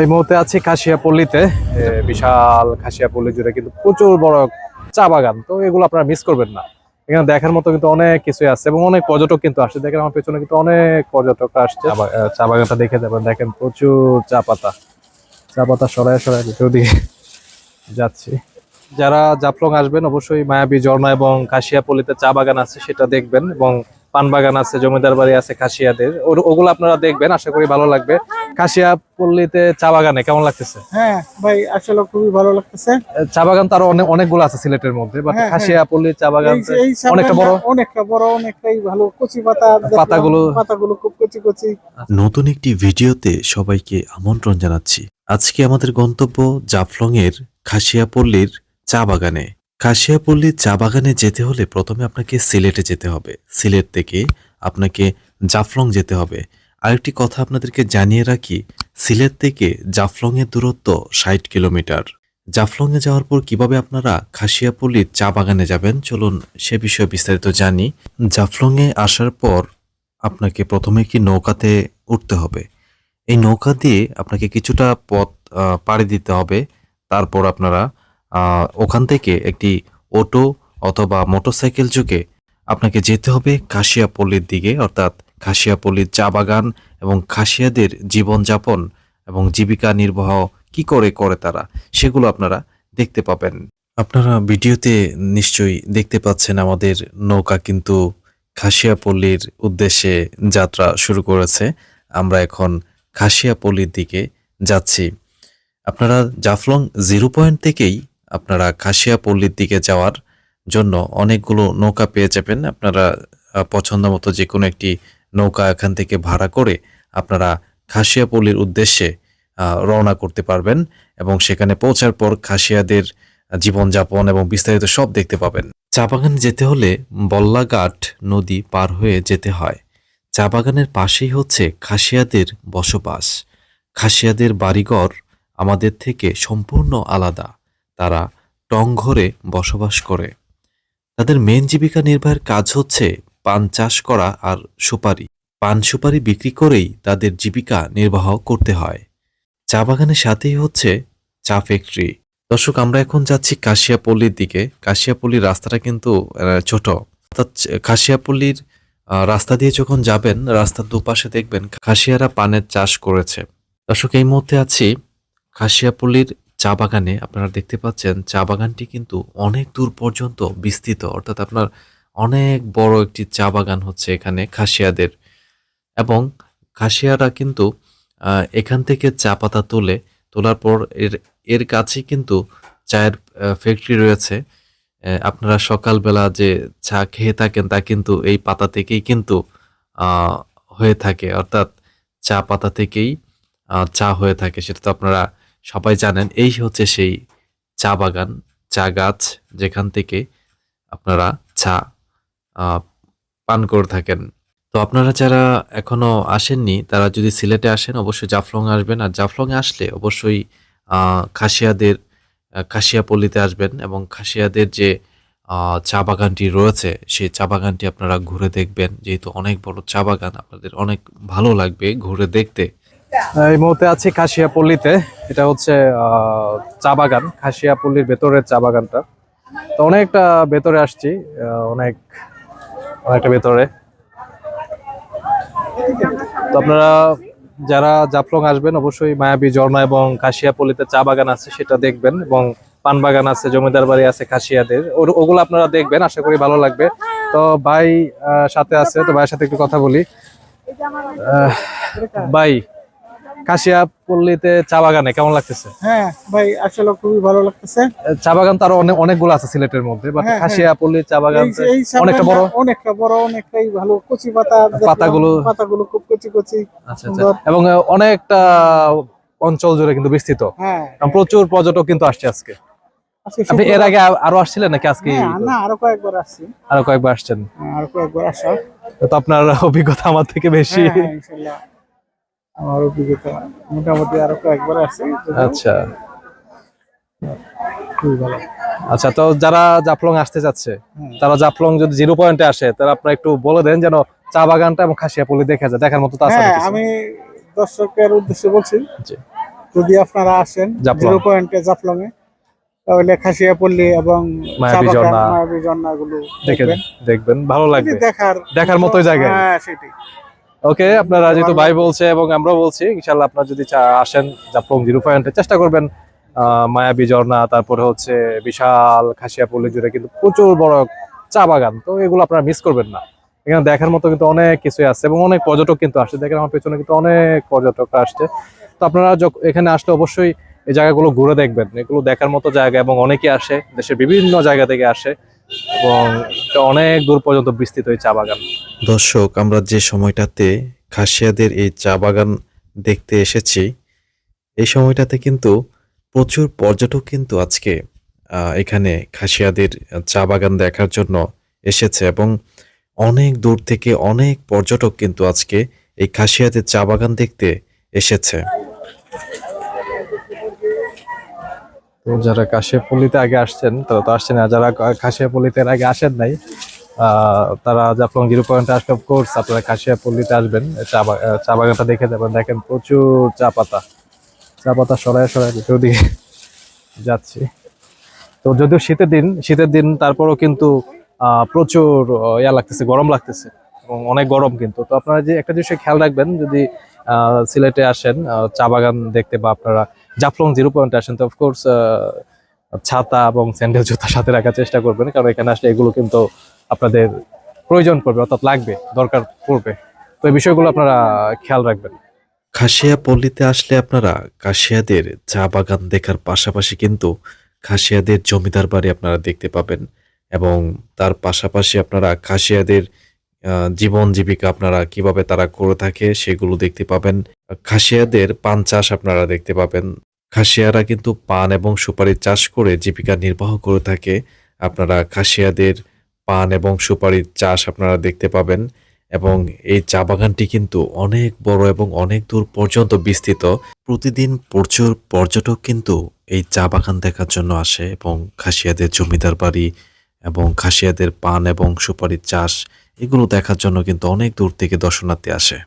এই মুহূর্তে আছি খাসিয়াপল্লিতে বিশাল খাসিয়াপল্লি জুড়ে কিন্তু প্রচুর বড় চা বাগান। তো এগুলো আপনারা মিস করবেন না। এখানে দেখার মতো কিন্তু অনেক কিছুই আছে এবং অনেক পর্যটক কিন্তু আসছে। দেখেন আমার পেছনে কিন্তু অনেক পর্যটক আসছে। চা বাগানটা দেখে যাবেন। দেখেন প্রচুর চা পাতা। চা পাতা সরাই সরাই ভিতর দিকে যাচ্ছি। যারা জাফলং আসবেন অবশ্যই মায়াবী ঝর্ণা এবং কাশিয়াপল্লিতে চা বাগান আছে সেটা দেখবেন এবং পান বাগান আছে জমিদার বাড়ি আছে খাসিয়াদের ওগুলো আপনারা দেখবেন আশা করি ভালো লাগবে। কাশিয়াপল্লিতে চা বাগানে কেমন লাগতেছে? হ্যাঁ ভাই আসলে খুবই ভালো লাগতেছে। চা বাগান তো আরও অনেক অনেকগুলো আছে সিলেটের মধ্যে বাট হ্যাঁ, হ্যাঁ। খাসিয়াপল্লি চা বাগান অনেকটা বড়। অনেকটা বড় অনেকটাই ভালো। কচি পাতা পাতাগুলো- পাতাগুলো খুব কচি কচি। নতুন একটি ভিডিওতে সবাইকে আমন্ত্রণ জানাচ্ছি। আজকে আমাদের গন্তব্য জাফলং এর খাসিয়াপল্লীর চা বাগানে। খাসিয়াপল্লীর চা বাগানে যেতে হলে প্রথমে আপনাকে সিলেটে যেতে হবে। সিলেট থেকে আপনাকে জাফলং যেতে হবে। আরেকটি কথা আপনাদেরকে জানিয়ে রাখি, সিলেট থেকে জাফলং এর দূরত্ব ষাট কিলোমিটার। জাফলং এ যাওয়ার পর কীভাবে আপনারা খাসিয়াপল্লীর চা বাগানে যাবেন, চলুন সে বিষয়ে বিস্তারিত জানি। জাফলং এ আসার পর আপনাকে প্রথমে একটি নৌকাতে উঠতে হবে। এই নৌকা দিয়ে আপনাকে কিছুটা পথ পাড়ি দিতে হবে। তারপর আপনারা ওখান থেকে একটি অটো অথবা মোটরসাইকেল যোগে আপনাকে যেতে হবে খাসিয়াপল্লির দিকে, অর্থাৎ খাসিয়াপল্লির চা বাগান এবং খাসিয়াদের জীবনযাপন এবং জীবিকা নির্বাহ কি করে করে তারা, সেগুলো আপনারা দেখতে পাবেন। আপনারা ভিডিওতে নিশ্চয়ই দেখতে পাচ্ছেন আমাদের নৌকা কিন্তু খাসিয়াপল্লির উদ্দেশ্যে যাত্রা শুরু করেছে। আমরা এখন খাসিয়াপল্লির দিকে যাচ্ছি। আপনারা জাফলং জিরো পয়েন্ট থেকেই আপনারা খাসিয়া পল্লীর দিকে যাওয়ার জন্য অনেকগুলো নৌকা পেয়ে যাবেন। আপনারা পছন্দ মতো যে কোনো একটি নৌকা এখান থেকে ভাড়া করে আপনারা খাসিয়া পল্লীর উদ্দেশ্যে রওনা করতে পারবেন এবং সেখানে পৌঁছার পর খাসিয়াদের জীবনযাপন এবং বিস্তারিত সব দেখতে পাবেন। চা বাগানে যেতে হলে বল্লাঘাট নদী পার হয়ে যেতে হয়। চা বাগানের পাশেই হচ্ছে খাসিয়াদের বসবাস। খাসিয়াদের বাড়িঘর আমাদের থেকে সম্পূর্ণ আলাদা। তারা টং ঘরে বসবাস করে। তাদের মেন জীবিকা নির্বাহের কাজ হচ্ছে পান চাষ করা আর সুপারি। পান সুপারি বিক্রি করেই তাদের জীবিকা নির্বাহ করতে হয়। চা বাগানের সাথেই হচ্ছে চা ফ্যাক্টরি দর্শক, আমরা এখন যাচ্ছি কাশিয়াপল্লির দিকে। কাশিয়াপল্লির রাস্তাটা কিন্তু ছোট। অর্থাৎ কাশিয়াপল্লির রাস্তা দিয়ে যখন যাবেন, রাস্তার দুপাশে দেখবেন খাসিয়ারা পানের চাষ করেছে। দর্শক, এই মুহূর্তে আছি খাসিয়াপল্লির চা বাগানে আপনারা দেখতে পাচ্ছেন, চা বাগানটি কিন্তু অনেক দূর পর্যন্ত বিস্তৃত। অর্থাৎ আপনার অনেক বড় একটি চা বাগান হচ্ছে এখানে খাসিয়াদের। এবং খাসিয়ারা কিন্তু এখান থেকে চা পাতা তোলে, তোলার পর এর এর কাছেই কিন্তু চায়ের ফ্যাক্টরি রয়েছে। আপনারা সকালবেলা যে চা খেয়ে থাকেন তা কিন্তু এই পাতা থেকেই কিন্তু হয়ে থাকে। অর্থাৎ চা পাতা থেকেই চা হয়ে থাকে। সেটা তো আপনারা সবাই জানেন, এই হচ্ছে সেই চা বাগান, চা গাছ যেখান থেকে আপনারা চা পান করে থাকেন। তো আপনারা যারা এখনও আসেননি, তারা যদি সিলেটে আসেন, অবশ্যই জাফলং আসবেন। আর জাফলং আসলে অবশ্যই খাসিয়াদের খাসিয়াপল্লিতে আসবেন এবং খাসিয়াদের যে চা বাগানটি রয়েছে, সেই চা বাগানটি আপনারা ঘুরে দেখবেন। যেহেতু অনেক বড় চা বাগান, আপনাদের অনেক ভালো লাগবে ঘুরে দেখতে। এই মুহূর্তে আছি খাসিয়াপল্লিতে এটা হচ্ছে চা বাগান খাসিয়াপল্লির ভেতরের চা বাগানটা। তো অনেকটা ভেতরে আসছি অনেক, অনেকটা ভেতরে। তো আপনারা যারা জাফলং আসবেন, অবশ্যই মায়াবী ঝর্ণা এবং খাসিয়াপল্লিতে চা বাগান আছে, সেটা দেখবেন। এবং পান বাগান আছে, জমিদার বাড়ি আছে খাসিয়াদের ওগুলো আপনারা দেখবেন, আশা করি ভালো লাগবে। তো ভাই সাথে আছে, তো ভাইয়ের সাথে একটু কথা বলি। ভাই কাশিয়াপল্লিতে চা বাগানে কেমন লাগতেছে? হ্যাঁ ভাই আসলে খুবই ভালো লাগতেছে। চা বাগান তো আরও অনেক অনেকগুলো আছে সিলেটের মধ্যে বাট হ্যাঁ, হ্যাঁ। চা বাগান অনেকটা বড়? অনেকটা বড় অনেকটাই ভালো। কচি পাতা পাতাগুলো- পাতাগুলো খুব কচি কচি আচ্ছা আচ্ছা। এবং অনেকটা অঞ্চল জুড়ে কিন্তু বিস্তৃত। হ্যাঁ। প্রচুর পর্যটক কিন্তু আসছে আজকে। আজকে আপনি এর আগে আ- আরও আসছিলেন নাকি আজকে না আরও কয়েকবার আসছি। আরও কয়েকবার আসছেন। আরও কয়েকবার আসা। তো আপনার অভিজ্ঞতা আমার থেকে বেশি। আমার অভিজ্ঞতা মোটামুটি আরও কয়েকবার আছে আচ্ছা। আচ্ছা তো যারা জাফলং আসতে যাচ্ছে হ্যাঁ। তারা জাফলং যদি জিরো পয়েন্টে আসে তারা আপনারা একটু বলে দেন যেন চা বাগানটা এবং খাসিয়াপল্লি দেখা যায় দেখার মতো আছে হ্যাঁ আমি দর্শকের উদ্দেশ্যে বলছি যদি আপনারা আসেন জিরো পয়েন্টে জাফলং এ তাহলে খাসিয়া পল্লী এবং মায়াবী ঝর্ণা। দেখে দেখবেন। দেখবেন ভালো লাগবে। দেখার দেখার মতোই জায়গায়। হ্যাঁ সেটাই। ওকে আপনারা যেহেতু ভাই বলছে এবং আমরাও বলছি ইনশাল্লাহ আপনারা যদি আসেন জাফলং জিরো পয়েন্টে চেষ্টা করবেন মায়াবী ঝর্ণা তারপরে হচ্ছে বিশাল খাসিয়াপল্লী জুড়ে কিন্তু প্রচুর বড় চা বাগান। তো এগুলো আপনারা মিস করবেন না। এখানে দেখার মতো কিন্তু অনেক কিছুই আছে এবং অনেক পর্যটক কিন্তু আসছে। দেখেন আমার পেছনে কিন্তু অনেক পর্যটক আসছে। তো আপনারা এখানে আসলে অবশ্যই এই জায়গাগুলো ঘুরে দেখবেন। এগুলো দেখার মতো জায়গা এবং অনেকে আসে দেশের বিভিন্ন জায়গা থেকে আসে এবং অনেক দূর পর্যন্ত বিস্তৃত এই চা বাগান। দর্শক, আমরা যে সময়টাতে খাসিয়াদের এই চা বাগান দেখতে এসেছি, এই সময়টাতে কিন্তু প্রচুর পর্যটক কিন্তু আজকে এখানে খাসিয়াদের চা বাগান দেখার জন্য এসেছে এবং অনেক দূর থেকে অনেক পর্যটক কিন্তু আজকে এই খাসিয়াদের চা বাগান দেখতে এসেছে। যারা কাশিয়াপল্লিতে আগে আসছেন, তারা তো আসছেন না, যারা কাশিয়াপল্লিতে আগে আসেন নাই তারা জাফলং জিরো পয়েন্টে আসলে কোর্স আপনারা কাশিয়াপল্লিতে আসবেন। চা চা বাগানটা দেখে যাবেন। দেখেন প্রচুর চা পাতা। চা পাতা সরায় ভিতর দিকে যাচ্ছি। তো যদিও শীতের দিন শীতের দিন তারপরও কিন্তু প্রচুর ইয়া লাগতেছে, গরম লাগতেছে। এবং অনেক গরম কিন্তু। তো আপনারা যে একটা জিনিস খেয়াল রাখবেন, যদি সিলেটে আসেন চা বাগান দেখতে বা আপনারা জাফলং জিরো পয়েন্টে আসেন, তো অফকোর্স ছাতা এবং স্যান্ডেল জুতা সাথে রাখার চেষ্টা করবেন, কারণ এখানে আসলে এগুলো কিন্তু আপনাদের প্রয়োজন পড়বে, অর্থাৎ লাগবে, দরকার পড়বে। তো এই বিষয়গুলো আপনারা খেয়াল রাখবেন। খাসিয়া পল্লীতে আসলে আপনারা খাসিয়াদের চা বাগান দেখার পাশাপাশি কিন্তু খাসিয়াদের জমিদার বাড়ি আপনারা দেখতে পাবেন এবং তার পাশাপাশি আপনারা খাসিয়াদের জীবন জীবিকা আপনারা কীভাবে তারা করে থাকে সেগুলো দেখতে পাবেন। খাসিয়াদের পান চাষ আপনারা দেখতে পাবেন। খাসিয়ারা কিন্তু পান এবং সুপারি চাষ করে জীবিকা নির্বাহ করে থাকে। আপনারা খাসিয়াদের পান এবং সুপারির চাষ আপনারা দেখতে পাবেন এবং এই চা বাগানটি কিন্তু অনেক বড় এবং অনেক দূর পর্যন্ত বিস্তৃত। প্রতিদিন প্রচুর পর্যটক কিন্তু এই চা বাগান দেখার জন্য আসে এবং খাসিয়াদের জমিদার বাড়ি এবং খাসিয়াদের পান এবং সুপারির চাষ এগুলো দেখার জন্য কিন্তু অনেক দূর থেকে দর্শনার্থী আসে।